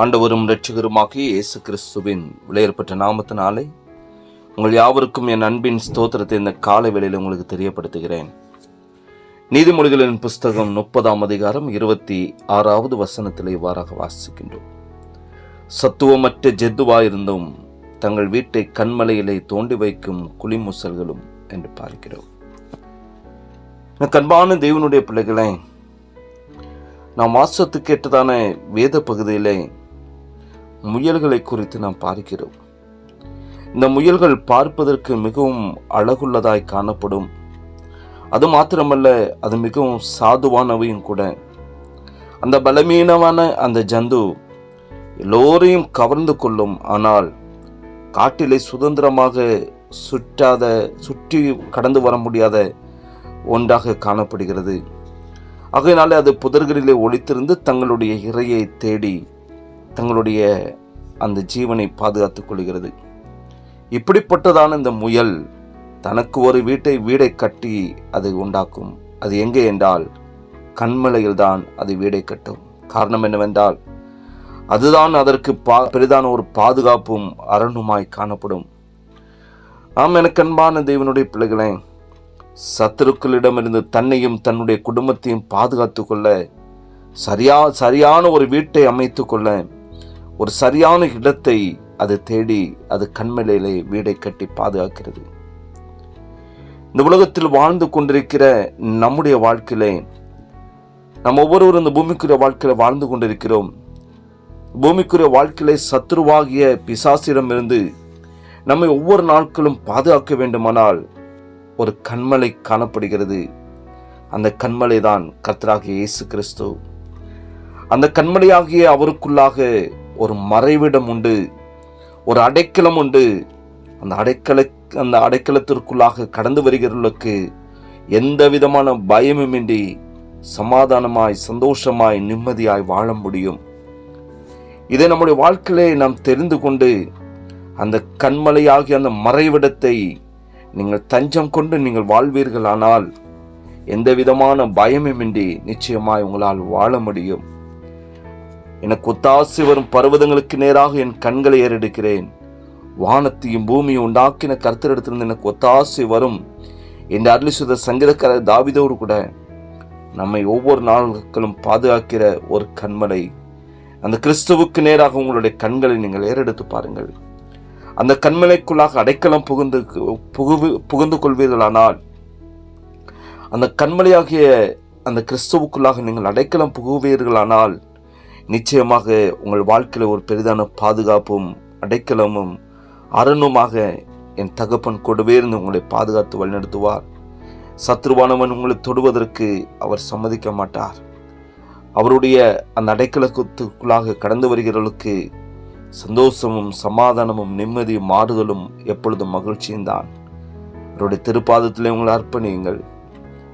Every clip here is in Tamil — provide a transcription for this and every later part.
ஆண்டவரும் இரட்சகருமாகிய இயேசு கிறிஸ்துவின் விளையற்பட்ட நாமத்தினாலே உங்கள் யாவருக்கும் என் அன்பின் ஸ்தோத்திரத்தை இந்த காலை வேளையில் உங்களுக்கு தெரியப்படுத்துகிறேன். நீதிமொழிகளின் புஸ்தகம் முப்பதாம் அதிகாரம் இருபத்தி ஆறாவது வசனத்தில் இவ்வாறாக வாசிக்கின்றோம். சத்துவமற்ற ஜெத்துவாயிருந்தும் தங்கள் வீட்டை கண்மலையிலே தோண்டி வைக்கும் குளிமூசல்களும் என்று பார்க்கிறோம். எனக்கு தேவனுடைய பிள்ளைகளை நாம் வாசத்துக்கு ஏற்றதான வேத பகுதியிலே முயல்களை குறித்து நாம் பார்க்கிறோம் இந்த முயல்கள் பார்ப்பதற்கு மிகவும் அழகுள்ளதாய் காணப்படும். அது மாத்திரமல்ல அது மிகவும் சாதுவானவையும் கூட. அந்த பலமீனமான அந்த ஜந்து எல்லோரையும் கவர்ந்து கொள்ளும். ஆனால் காட்டிலே சுதந்திரமாக சுற்றாத சுற்றி கடந்து வர முடியாத ஒன்றாக காணப்படுகிறது. ஆகையினாலே அது புதர்களிலே ஒளித்திருந்து தங்களுடைய இறையை தேடி தங்களுடைய அந்த ஜீவனை பாதுகாத்துக் கொள்கிறது. இப்படிப்பட்டதான இந்த முயல் தனக்கு ஒரு வீட்டை வீடை கட்டி அது உண்டாக்கும். அது எங்கே என்றால் கண்மலையில்தான் அது வீடை கட்டும். காரணம் என்னவென்றால் அதுதான் அதற்கு பா பெரிதான ஒரு பாதுகாப்பும் அரணுமாய் காணப்படும். நாம் எனக்கு அன்பான தெய்வனுடைய பிள்ளைகளே சத்துருக்களிடமிருந்து தன்னையும் தன்னுடைய குடும்பத்தையும் பாதுகாத்து கொள்ள சரியா சரியான ஒரு வீட்டை அமைத்து கொள்ள ஒரு சரியான இடத்தை அது தேடி அது கண்மலையிலே வீடை கட்டி பாதுகாக்கிறது. இந்த உலகத்தில் வாழ்ந்து கொண்டிருக்கிற நம்முடைய வாழ்க்கையிலே நம்ம ஒவ்வொருவரும் இந்த பூமிக்குரிய வாழ்க்கையில வாழ்ந்து கொண்டிருக்கிறோம். பூமிக்குரிய வாழ்க்கையிலே சத்ருவாகிய பிசாசிடமிருந்து நம்மை ஒவ்வொரு நாட்களும் பாதுகாக்க வேண்டுமானால் ஒரு கண்மலை காணப்படுகிறது. அந்த கண்மலை தான் கர்த்தராகிய இயேசு கிறிஸ்து. அந்த கண்மலையாகிய அவருக்குள்ளாக ஒரு மறைவிடம் உண்டு ஒரு அடைக்கலம் உண்டு. அந்த அடைக்கல அந்த அடைக்கலத்திற்குள்ளாக கடந்து வருகிறவர்களுக்கு எந்த விதமான பயமுமின்றி சமாதானமாய் சந்தோஷமாய் நிம்மதியாய் வாழ முடியும். இதை நம்முடைய வாழ்க்கையிலே நாம் தெரிந்து கொண்டு அந்த கண்மலையாகிய அந்த மறைவிடத்தை நீங்கள் தஞ்சம் கொண்டு நீங்கள் வாழ்வீர்களானால் எந்த விதமான பயமுமின்றி நிச்சயமாய் உங்களால் வாழ முடியும். எனக்கு ஒத்தாசி வரும் பர்வதங்களுக்கு நேராக என் கண்களை ஏறெடுக்கிறேன் வானத்தையும் பூமியும் உண்டாக்கின கருத்தரிடத்திலிருந்து எனக்கு ஒத்தாசி வரும். என்று அருளிசுத சங்கீதக்கார தாவிதோடு கூட நம்மை ஒவ்வொரு நாட்களும் பாதுகாக்கிற ஒரு கண்மலை. அந்த கிறிஸ்துவுக்கு நேராக உங்களுடைய கண்களை நீங்கள் ஏறெடுத்து பாருங்கள். அந்த கண்மலைக்குள்ளாக அடைக்கலம் புகுந்து புகு புகுந்து கொள்வீர்களானால் அந்த கண்மலையாகிய அந்த கிறிஸ்துவுக்குள்ளாக நீங்கள் அடைக்கலம் புகுவீர்களானால் நிச்சயமாக உங்கள் வாழ்க்கையில் ஒரு பெரிதான பாதுகாப்பும் அடைக்கலமும் அரணுமாக என் தகப்பன் கூடவே இருந்து உங்களை பாதுகாத்து வழிநடத்துவார். சத்ருவானவன் உங்களை தொடுவதற்கு அவர் சம்மதிக்க மாட்டார். அவருடைய அந்த அடைக்கலத்துக்குள்ளாக கடந்து வருகிறவர்களுக்கு சந்தோஷமும் சமாதானமும் நிம்மதியும் மாறுதலும் எப்பொழுதும் மகிழ்ச்சியும் தான். அவருடைய திருப்பாதத்திலே உங்களை அர்ப்பணியுங்கள்.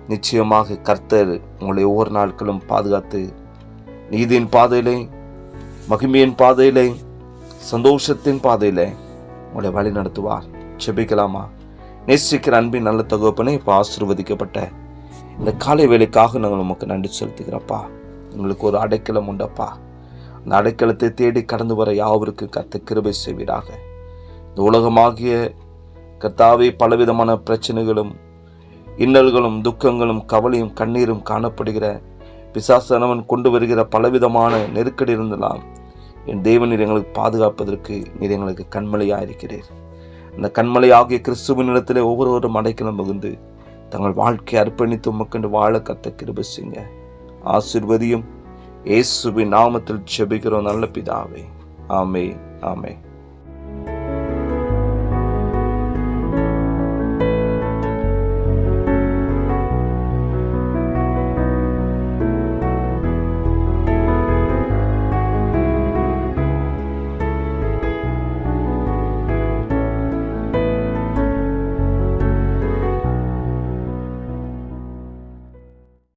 நிச்சயமாக கர்த்தர் உங்களை ஒவ்வொரு நாட்களும் பாதுகாத்து நீதியின் பாதையிலே மகிமையின் பாதையிலே சந்தோஷத்தின் பாதையிலே உங்களை வழி நடத்துவார். செபிக்கலாமா நேசிக்கிற அன்பின் நல்ல தகுப்பனை இப்போ ஆசிர்வதிக்கப்பட்ட இந்த காலை வேலைக்காக நாங்கள் உமக்கு நன்றி செலுத்துகிறப்பா உங்களுக்கு ஒரு அடைக்கலம் உண்டப்பா. அந்த அடைக்கலத்தை தேடி கடந்து வர யாவருக்கு கத்த கிருபை செய்வீராக. இந்த உலகமாகிய கத்தாவே பலவிதமான பிரச்சனைகளும் இன்னல்களும் துக்கங்களும் கவலையும் கண்ணீரும் காணப்படுகிற பிசாசனவன் கொண்டு வருகிற பலவிதமான நெருக்கடி இருந்தலாம் என் தேவநீர் எங்களுக்கு பாதுகாப்பதற்கு நீர் எங்களுக்கு கண்மலையாக இருக்கிறீர் அந்த கண்மலை ஆகிய கிறிஸ்துவின் இடத்திலே ஒவ்வொருவரும் அடைக்கலம் பகுந்து தங்கள் வாழ்க்கையை அர்ப்பணித்து உமக்கண்டு வாழ கத்த கிருபசிங்க செய்யுங்க. ஆசிர்வதியும் இயேசுவின் நாமத்தில் செபிக்கிறோம் நல்ல பிதாவே. ஆமே ஆமே